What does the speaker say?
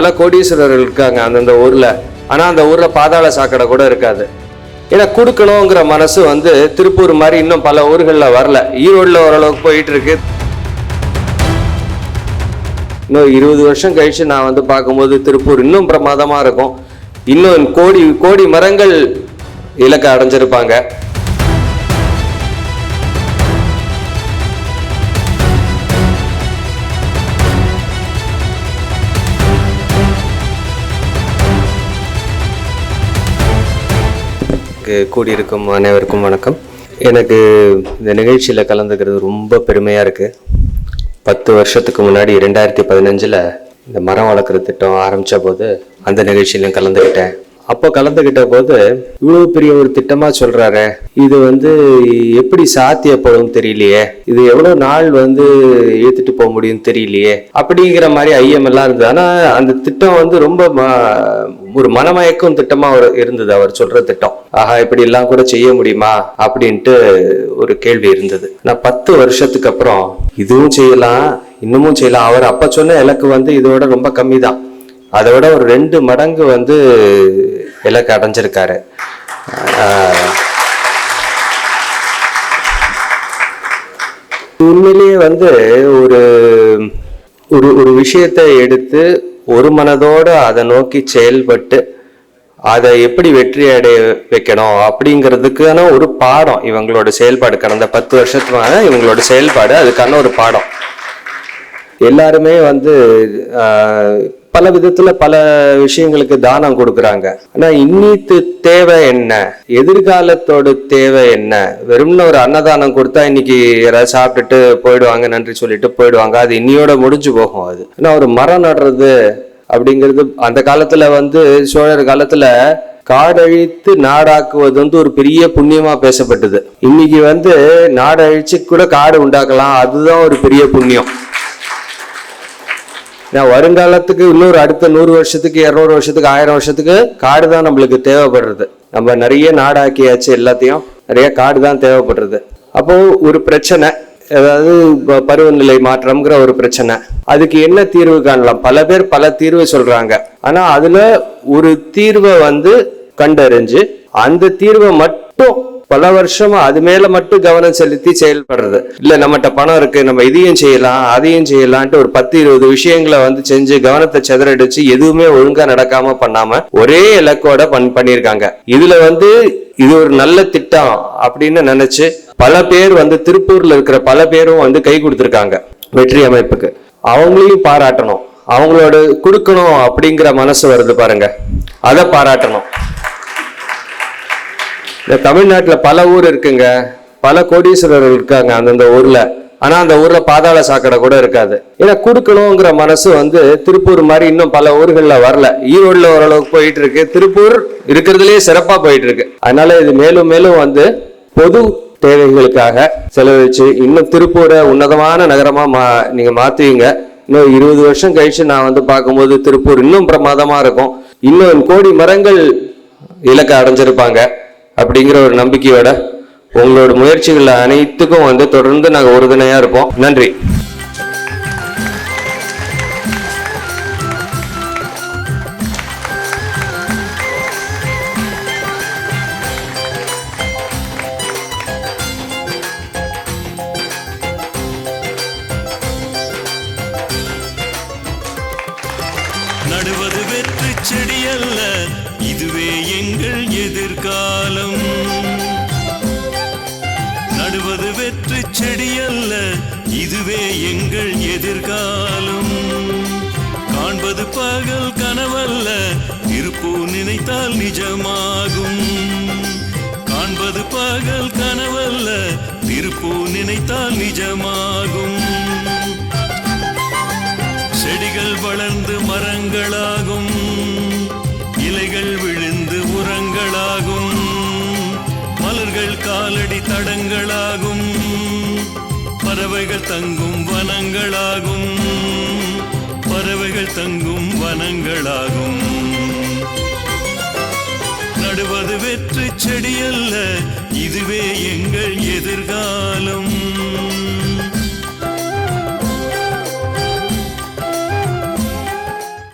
பல கோடீஸ்வரர்கள் இருக்காங்க அந்தந்த ஊர்ல. ஆனா அந்த ஊர்ல பாதாள சாக்கடை கூட இருக்காது. ஏன்னா கொடுக்கணுங்கிற மனசு வந்து திருப்பூர் மாதிரி இன்னும் பல ஊர்களில் வரல. ஈரோடில் ஓரளவுக்கு போயிட்டு இருக்கு இன்னும் இருபது வருஷம் கழிச்சு நான் வந்து பார்க்கும்போது திருப்பூர் இன்னும் பிரமாதமா இருக்கும். இன்னும் கோடி கோடி மரங்கள் இலக்கை அடைஞ்சிருப்பாங்க. எனக்கு கூடியிருக்கும் அனைவருக்கும் வணக்கம். எனக்கு இந்த நிகழ்ச்சியில் கலந்துக்கிறது ரொம்ப பெருமையாக இருக்குது பத்து வருஷத்துக்கு முன்னாடி ரெண்டாயிரத்தி பதினஞ்சில் இந்த மரம் வளர்க்குற திட்டம் ஆரம்பித்த போது அந்த நிகழ்ச்சியிலையும் கலந்துக்கிட்டேன். அப்போ கலந்துக்கிட்ட போது இவ்வளோ பெரிய ஒரு திட்டமாக சொல்றாரு இது வந்து எப்படி சாத்தியப்படும் தெரியலையே இது எவ்வளோ நாள் வந்து ஏற்றுட்டு போக முடியும் தெரியலையே அப்படிங்கிற மாதிரி ஐயம் எல்லாம் இருந்தது. ஆனால் அந்த திட்டம் வந்து ரொம்ப ம- ஒரு மனமயக்கும் திட்டமா ஒரு- இருந்தது அவர் சொல்ற திட்டம். ஆஹா இப்படி எல்லாம் கூட செய்ய முடியுமா? அப்படின்ட்டு ஒரு கேள்வி இருந்தது. நான் பத்து வருஷத்துக்கு அப்புறம் இதுவும் செய்யலாம் இன்னமும் செய்யலாம். அவர் அப்ப சொன்ன இலக்கு வந்து இதோட ரொம்ப கம்மி தான் அதை விட ஒரு ரெண்டு மடங்கு வந்து இலக்கு அடைஞ்சிருக்காரு. உண்மையிலேயே வந்து ஒரு ஒரு ஒரு விஷயத்தை எடுத்து ஒரு மனதோடு அதை நோக்கி செயல்பட்டு அதை எப்படி வெற்றி அடைய வைக்கணும் அப்படிங்கிறதுக்கான ஒரு பாடம் இவங்களோட செயல்பாடு. கடந்த பத்து வருஷத்துக்கான இவங்களோட செயல்பாடு அதுக்கான ஒரு பாடம். எல்லாருமே வந்து பல விதத்துல பல விஷயங்களுக்கு தானம் கொடுக்குறாங்க. ஆனா இன்னித்து தேவை என்ன? எதிர்காலத்தோட தேவை என்ன? வெறும்னு ஒரு அன்னதானம் கொடுத்தா இன்னைக்கு யாராவது சாப்பிட்டுட்டு போயிடுவாங்க நன்றி சொல்லிட்டு போயிடுவாங்க. அது இன்னியோட முடிஞ்சு போகும் அது. ஆனா ஒரு மரம் நடுறது அப்படிங்கிறது அந்த காலத்துல வந்து சோழர் காலத்துல காடழித்து நாடாக்குவது வந்து ஒரு பெரிய புண்ணியமா பேசப்பட்டது. இன்னைக்கு வந்து நாடழிச்சு கூட காடு உண்டாக்கலாம். அதுதான் ஒரு பெரிய புண்ணியம். ஏன்னா வருங்காலத்துக்கு இன்னொரு அடுத்த நூறு வருஷத்துக்கு இரநூறு வருஷத்துக்கு ஆயிரம் வருஷத்துக்கு காடு தான் நம்மளுக்கு தேவைப்படுறது. நம்ம நிறைய நாடாக்கியாச்சு எல்லாத்தையும் நிறைய காடு தான் தேவைப்படுறது. அப்போ ஒரு பிரச்சனை அதாவது பருவநிலை மாற்றம்ங்கிற ஒரு பிரச்சனை. அதுக்கு என்ன தீர்வு காணலாம்? பல பேர் பல தீர்வு சொல்றாங்க. ஆனா அதுல ஒரு தீர்வை வந்து கண்டறிஞ்சு அந்த தீர்வை மட்டும் பல வருஷமா அது மேல மட்டும் கவனம் செலுத்தி செயல்படுறது. இல்ல நம்மகிட்ட பணம் இருக்கு நம்ம இதையும் செய்யலாம் அதையும் செய்யலான்ட்டு ஒரு பத்து இருபது விஷயங்களை வந்து செஞ்சு கவனத்தை சிதறடிச்சு எதுவுமே ஒழுங்கா நடக்காம பண்ணாம ஒரே இலக்கோட பண் பண்ணியிருக்காங்க. இதுல வந்து இது ஒரு நல்ல திட்டம் அப்படின்னு நினைச்சு பல பேர் வந்து திருப்பூர்ல இருக்கிற பல பேரும் வந்து கை கொடுத்துருக்காங்க வெற்றி அமைப்புக்கு. அவங்களையும் பாராட்டணும். அவங்களோட கொடுக்கணும் அப்படிங்கிற மனசு வருது பாருங்க. அதை பாராட்டணும். இந்த தமிழ்நாட்டில் பல ஊர் இருக்குங்க. பல கோடீஸ்வரர்கள் இருக்காங்க அந்தந்த ஊரில். ஆனால் அந்த ஊரில் பாதாள சாக்கடை கூட இருக்காது. ஏன்னா கொடுக்கணுங்கிற மனசு வந்து திருப்பூர் மாதிரி இன்னும் பல ஊர்களில் வரல. ஈரோடில் ஓரளவுக்கு போயிட்டு இருக்கு திருப்பூர் இருக்கிறதுலயே சிறப்பாக போயிட்டு இருக்கு அதனால இது மேலும் மேலும் வந்து பொது தேவைகளுக்காக செலவழிச்சு இன்னும் திருப்பூரை உன்னதமான நகரமாக மா நீங்கள் மாற்றுவீங்க இன்னும் இருபது வருஷம் கழிச்சு நான் வந்து பார்க்கும்போது திருப்பூர் இன்னும் பிரமாதமாக இருக்கும். இன்னும் கோடி மரங்கள் இலக்கை அடைஞ்சிருப்பாங்க. அப்படிங்கிற ஒரு நம்பிக்கையோட உங்களோட முயற்சிகள் அனைத்துக்கும் வந்து தொடர்ந்து நாங்கள் உறுதுணையா இருப்போம். நன்றி. நடுவது வெற்றி செடியல்ல இதுவே எங்கள் எதிர்காலம். நடுவது வெற்றி செடியல்ல இதுவே எங்கள் எதிர்காலம். காண்பது பகல் கனவல்ல இருப்போ நினைத்தால் நிஜமாகும். காண்பது பகல் கனவல்ல இருப்போ நினைத்தால் நிஜமாகும். செடிகள் வளர்ந்து மரங்களாகும். மலர்கள் விழுந்து உரங்களாகும். மலர்கள் காலடி தடங்களாகும். பறவைகள் தங்கும் வனங்களாகும். பறவைகள் தங்கும் வனங்களாகும். நடுவது வெற்றி செடியல்ல இதுவே எங்கள் எதிர்காலம்.